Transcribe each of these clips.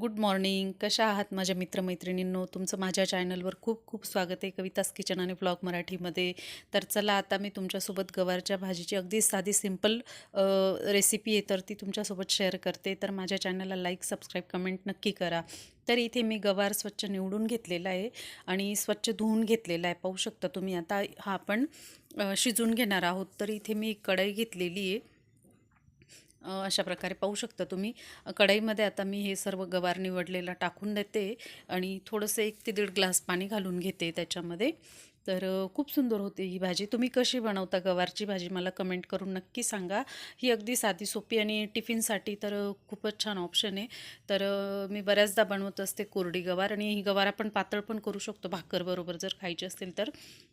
Good morning. कशा आहात माझ्या मित्रमैत्रिणींनो? तुमचं माझ्या चॅनलवर खूप खूप स्वागत आहे. कवितास किचन आणि ब्लॉग मराठीमध्ये. तर चला आता मी तुमच्यासोबत गवारच्या भाजीची अगदी साधी सिंपल रेसिपी आहे तर ती तुमच्यासोबत शेअर करते. तर माझ्या चॅनलला लाईक सबस्क्राईब कमेंट नक्की करा. तर इथे मी गवार स्वच्छ निवडून घेतलेला आहे आणि स्वच्छ धुवून घेतलेला आहे. पाहू शकता तुम्ही आता हा आपण शिजून घेणार आहोत. तर इथे मी एक कढई घेतलेली आहे. अशा प्रकारे पाहू शकता तुम्ही. कढईमध्ये आता मी हे सर्व गवार निवडलेला टाकून देते आणि थोडंसं एक ते दीड ग्लास पाणी घालून घेते त्याच्यामध्ये. तर खूप सुंदर होते ही भाजी. तुम्ही कशी बनवता गवारची भाजी मला कमेंट करून नक्की सांगा. ही अगदी साधी सोपी आणि टिफिनसाठी तर खूपच छान ऑप्शन आहे. तर मी बऱ्याचदा बनवत असते कोरडी गवार आणि ही गवार आपण पातळ पण करू शकतो भाकरबरोबर जर खायची असतील तर.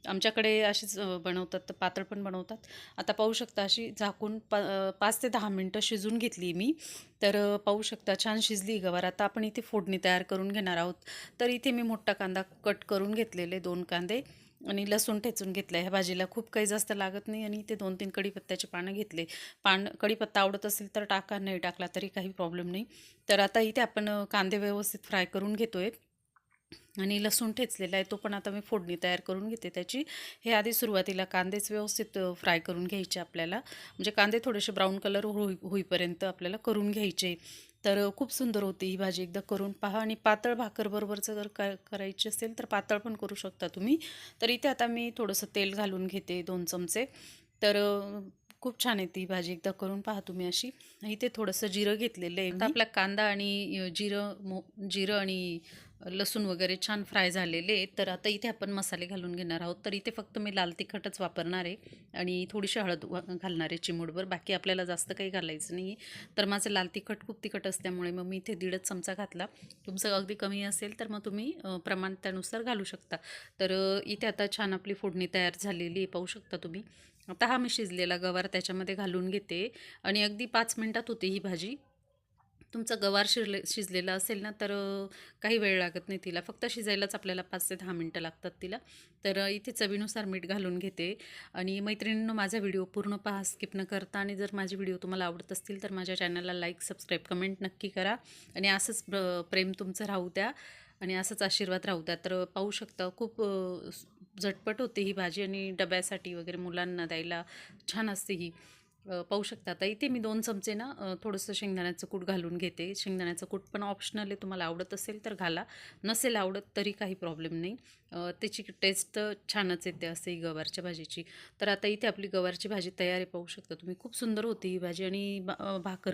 आमच्याकडे अशीच बनवतात तर पातळ पण बनवतात. आता पाहू शकता अशी झाकून प पाच ते दहा मिनटं शिजून घेतली मी. तर पाहू शकता छान शिजली गवार. आता आपण इथे फोडणी तयार करून घेणार आहोत. तर इथे मी मोठा कांदा कट करून घेतलेले दोन कांदे. आणि लसूण ठेचून घेतलं ह्या भाजीला खूप काही जास्त लागत नाही आणि ते दोन तीन कढीपत्त्याचे पानं घेतले. पान कढीपत्ता आवडत असेल तर टाका नाही टाकला तरी काही प्रॉब्लेम नाही. तर आता इथे आपण कांदे व्यवस्थित फ्राय करून घेतोय. आणि लसूण ठेचलेला आहे तो पण आता मी फोडणी तयार करून घेते त्याची. हे आधी सुरुवातीला कांदेच व्यवस्थित फ्राय करून घ्यायचे आपल्याला. म्हणजे कांदे थोडेसे ब्राऊन कलर होई होईपर्यंत आपल्याला करून घ्यायचे. तर खूप सुंदर होती ही भाजी एकदा करून पहा. आणि पातळ भाकरबरोबरचं जर करायची असेल तर पातळ पण करू शकता तुम्ही. तर इथे आता मी थोडंसं तेल घालून घेते दोन चमचे. तर खूप छान येते ही भाजी एकदा करून पहा तुम्ही अशी. इथे थोडंसं जिरं घेतलेलं आहे. आपला कांदा आणि जिरं मो जिरं आणि लसूण वगैरे छान फ्राय झालेले आहेत. तर आता इथे आपण मसाले घालून घेणार आहोत. तर इथे फक्त मी लाल तिखटच वापरणार आहे आणि थोडीशी हळद वा- घालणार आहे चिमूटभर. बाकी आपल्याला जास्त काही घालायचं नाही तर माझं लाल तिखट खूप तिखट असल्यामुळे मग मी इथे दीडच चमचा घातला. तुमचं अगदी कमी असेल तर मग तुम्ही प्रमाण त्यानुसार घालू शकता. तर इथे आता छान आपली फोडणी तयार झालेली आहे पाहू शकता तुम्ही. आता हा मी शिजलेला गवार त्याच्यामध्ये घालून घेते. आणि अगदी पाच मिनटात होते ही भाजी. तुमचा गवार शिरले शिजलेला असेल ना तर काही वेळ लागत नाही तिला. फक्त शिजायलाच आपल्याला पाच ते दहा मिनटं लागतात तिला. तर इथे चवीनुसार मीठ घालून घेते. आणि मैत्रिणींनो माझा व्हिडिओ पूर्ण पहा स्किप न करता. आणि जर माझे व्हिडिओ तुम्हाला आवडत असतील तर माझ्या चॅनलला लाईक सबस्क्राईब कमेंट नक्की करा. आणि असंच प्रेम तुमचं राहू द्या. आणि असंच आशीर्वाद राहू द्या. तर पाहू शकता खूप झटपट होते ही भाजी. आणि डब्यासाठी वगैरे मुलांना द्यायला छान असते ही. पाहू शकता. आता इथे मी दोन चमचे ना थोडंसं शेंगदाण्याचं कूट घालून घेते. शेंगदाण्याचं कूट पण ऑप्शनल आहे. तुम्हाला आवडत असेल तर घाला. नसेल आवडत तरी काही प्रॉब्लेम नाही. त्याची टेस्ट तर छानच येते असते ही गवारच्या भाजीची. तर आता इथे आपली गवारची भाजी तयार आहे पाहू शकता तुम्ही. खूप सुंदर होती ही भाजी आणि बा- भाकर